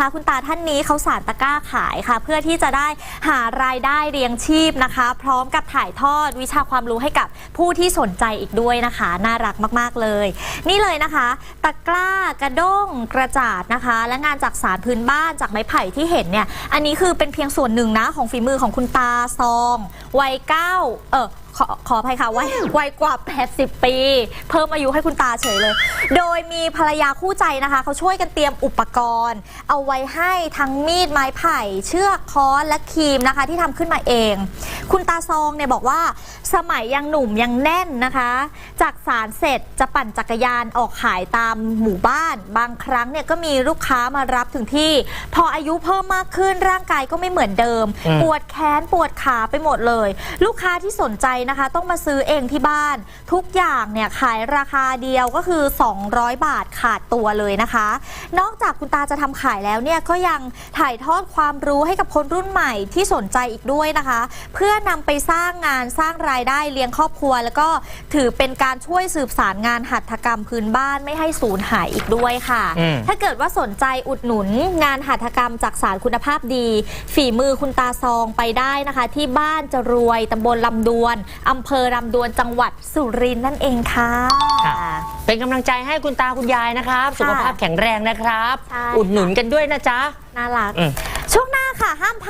ค่ะคุณตาท่านนี้เขาสารตะกร้าขายค่ะ เพื่อที่จะได้หารายได้เลี้ยงชีพนะคะ พร้อมกับถ่ายทอดวิชาความรู้ให้กับผู้ที่สนใจอีกด้วยนะคะ น่ารักมากๆเลย นี่เลยนะคะ ตะกร้ากระด้งกระจาดนะคะ และงานจากสารพื้นบ้านจากไม้ไผ่ที่เห็นเนี่ยอันนี้คือเป็นเพียงส่วนหนึ่งนะของฝีมือของคุณตาซองวัยเก้าเออ ขอขออภัยค่ะวัยวัยกว่า 80 ปี เพิ่มอายุให้คุณตาเฉยเลย โดยมีภรรยาคู่ใจนะคะ เขาช่วยกันเตรียมอุปกรณ์ เอาไว้ให้ทั้งมีดไม้ไผ่ เชือกค้อนและครีมนะคะ ที่ทำขึ้นมาเอง คุณตาซองเนี่ยบอกว่า สมัยยังหนุ่มยังแน่นนะคะ จากสารเสร็จจะปั่นจักรยานออกขายตามหมู่บ้าน บางครั้งเนี่ยก็มีลูกค้ามารับถึงที่ พออายุเพิ่มมากขึ้นร่างกายก็ไม่เหมือนเดิมอืมปวดแขนปวดขาไปหมดเลย ลูกค้าที่สนใจนะคะ ต้องมาซื้อเองที่บ้าน ทุกอย่างเนี่ยขายราคาเดียวก็คือ 200 บาทขาดตัวเลยนะคะ นอกจากคุณตาจะทำขายแล้วเนี่ยก็ยังถ่ายทอดความรู้ให้กับคนรุ่นใหม่ที่สนใจอีกด้วยนะคะ เพื่อนำไปสร้างงานสร้างรายได้เลี้ยงครอบครัว แล้วก็ถือเป็นการช่วยสืบสารงานหัตถกรรมพื้นบ้านไม่ให้สูญหายอีกด้วยค่ะ อืม ถ้าเกิดว่าสนใจอุดหนุนงานหัตถกรรมจากสารคุณภาพดี ฝีมือคุณตาซองไปได้นะคะ ที่บ้านจะรวยตำบลลำดวนอำเภอลำดวนจังหวัดสุรินทร์นั่นเองค่ะค่ะเป็นกำลังใจให้คุณตาคุณยายนะครับ สุขภาพแข็งแรงนะครับ ใช่ อุดหนุนกันด้วยนะจ๊ะ น่ารัก อืม ช่วงหน้าค่ะห้ามพลาด